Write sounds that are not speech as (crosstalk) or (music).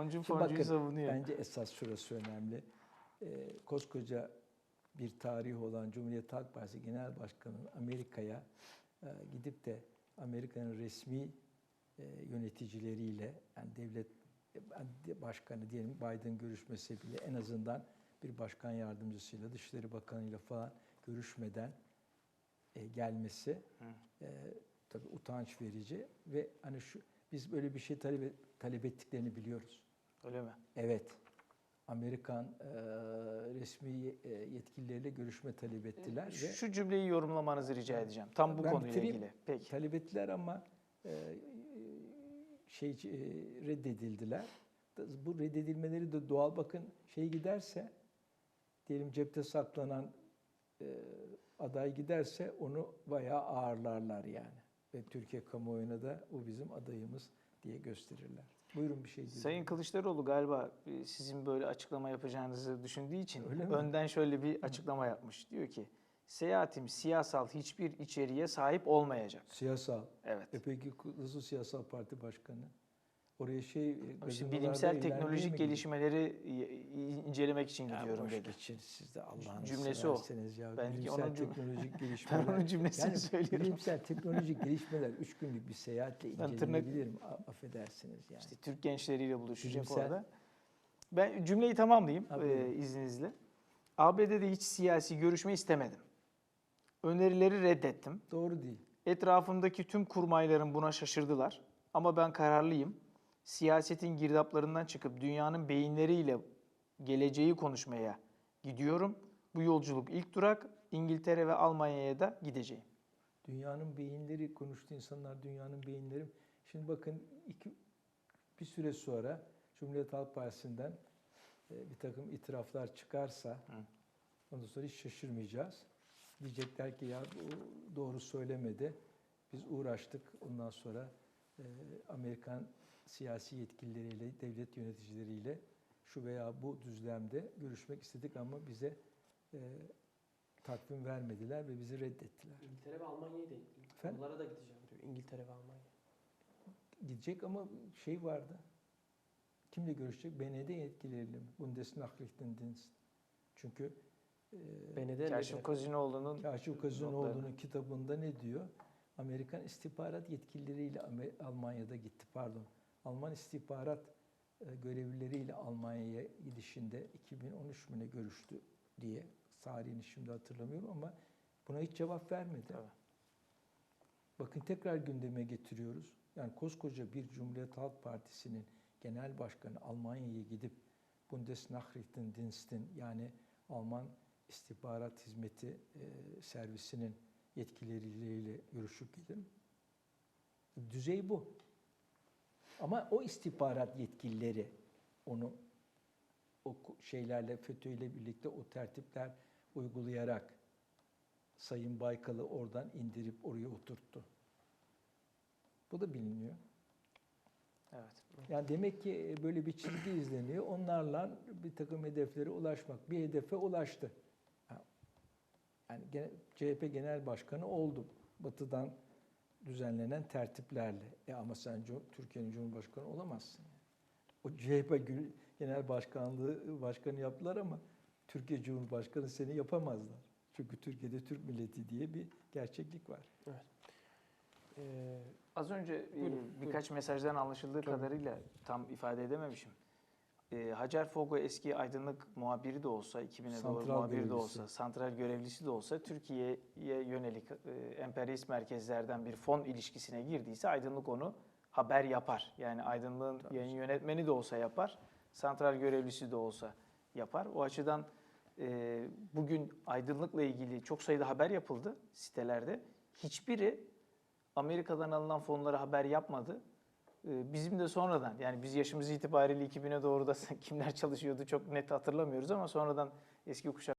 Foncuyu bakın, savunuyor. Bence esas şurası önemli. Ee, koskoca bir tarihi olan Cumhuriyet Halk Partisi Genel Başkanı'nın Amerika'ya e, gidip de Amerika'nın resmi e, yöneticileriyle yani devlet e, başkanı diyelim Biden görüşmesi bile en azından bir başkan yardımcısıyla Dışişleri Bakanı'yla falan görüşmeden e, gelmesi e, tabii utanç verici ve hani şu biz böyle bir şey talep, talep ettiklerini biliyoruz. Öyle mi? Evet. Amerikan e, resmi e, yetkilileriyle görüşme talep ettiler ve Şu cümleyi yorumlamanızı rica edeceğim. Tam bu Ben konuyla bitireyim. ilgili. Peki. talep ettiler ama e, şey e, reddedildiler. Bu reddedilmeleri de doğal bakın şey giderse diyelim cepte saklanan e, aday giderse onu bayağı ağırlarlar yani. Ve Türkiye kamuoyuna da o bizim adayımız diye gösterirler. Buyurun bir şey diyelim. Sayın Kılıçdaroğlu galiba e, sizin böyle açıklama yapacağınızı düşündüğü için Öyle mi? önden şöyle bir açıklama yapmış. Diyor ki seyahatim siyasal hiçbir içeriğe sahip olmayacak. Siyasal. Evet. E peki nasıl siyasal parti başkanı? Oraya şey e, İşte bilimsel teknolojik gelişmeleri incelemek için Ya gidiyorum boş dedi. geçin siz de Allah'ını Cümlesi o. ya. Bilimsel onun teknolojik Ben (laughs) gelişmeler. onun cümlesini yani söylüyorum. bilimsel teknolojik gelişmeler üç günlük bir seyahatle Ben tırnak- Affedersiniz yani. İşte Türk gençleriyle buluşacak Bilimsel- orada. Ben cümleyi tamamlayayım e, izninizle. ABD'de hiç siyasi görüşme istemedim. Önerileri reddettim. Doğru değil. Etrafımdaki tüm kurmayların buna şaşırdılar. Ama ben kararlıyım. Siyasetin girdaplarından çıkıp dünyanın beyinleriyle geleceği konuşmaya gidiyorum. Bu yolculuk ilk durak İngiltere ve Almanya'ya da gideceğim. Dünyanın beyinleri konuştu insanlar dünyanın beyinleri. Şimdi bakın iki, bir süre sonra Cumhuriyet Halk Partisi'nden e, bir takım itiraflar çıkarsa ondan sonra hiç şaşırmayacağız. Diyecekler ki ya bu doğru söylemedi. Biz uğraştık ondan sonra e, Amerikan siyasi yetkilileriyle, devlet yöneticileriyle şu veya bu düzlemde görüşmek istedik ama bize e, takvim vermediler ve bizi reddettiler. İngiltere ve Almanya'yı da Efendim? onlara da gideceğim diyor. İngiltere ve Almanya. Gidecek ama şey vardı. Kimle görüşecek? BND yetkilileriyle mi? Bundesnachrichtendienst. Çünkü e, BND Kaşif Kozinoğlu'nun Kaşif Kazınoğlu'nun kitabında ne diyor? Amerikan istihbarat yetkilileriyle Almanya'da gitti. Pardon. Alman istihbarat görevlileriyle Almanya'ya gidişinde 2013 mü ne görüştü diye tarihini şimdi hatırlamıyorum ama buna hiç cevap vermedi. Tabii. Bakın tekrar gündeme getiriyoruz. Yani koskoca bir Cumhuriyet Halk Partisi'nin genel başkanı Almanya'ya gidip Bundesnachrichtendienst'in yani Alman istihbarat hizmeti e, servisinin yetkilileriyle görüşüp gelir mi? Düzey bu. Ama o istihbarat yetkilileri onu o şeylerle FETÖ ile birlikte o tertipler uygulayarak Sayın Baykal'ı oradan indirip oraya oturttu. Bu da biliniyor. evet. Yani demek ki e, böyle bir çizgi izleniyor. Onlarla bir takım hedeflere ulaşmak. Bir hedefe ulaştı. Yani CHP Genel Başkanı oldu. Batı'dan düzenlenen tertiplerle. E ama sen Türkiye'nin Cumhurbaşkanı olamazsın. yani. O CHP Genel Başkanlığı başkanı yaptılar ama Türkiye Cumhurbaşkanı seni yapamazlar. Çünkü Türkiye'de Türk milleti diye bir gerçeklik var. Evet. Ee, Az önce Buyurun, birkaç mesajdan anlaşıldığı Tabii. kadarıyla tam ifade edememişim. E, Hacer Fogo eski aydınlık muhabiri de olsa, 2000'e doğru muhabiri de olsa, santral görevlisi de olsa Türkiye'ye yönelik e, emperyalist merkezlerden bir fon ilişkisine girdiyse aydınlık onu haber yapar. Yani aydınlığın yayın yönetmeni de olsa yapar, santral görevlisi de olsa yapar. O açıdan e, bugün aydınlıkla ilgili çok sayıda haber yapıldı sitelerde. Hiçbiri Amerika'dan alınan fonlara haber yapmadı. Ee, Bizim de sonradan yani biz yaşımız itibariyle 2000'e doğru da (laughs) kimler çalışıyordu çok net hatırlamıyoruz ama sonradan eski kuşak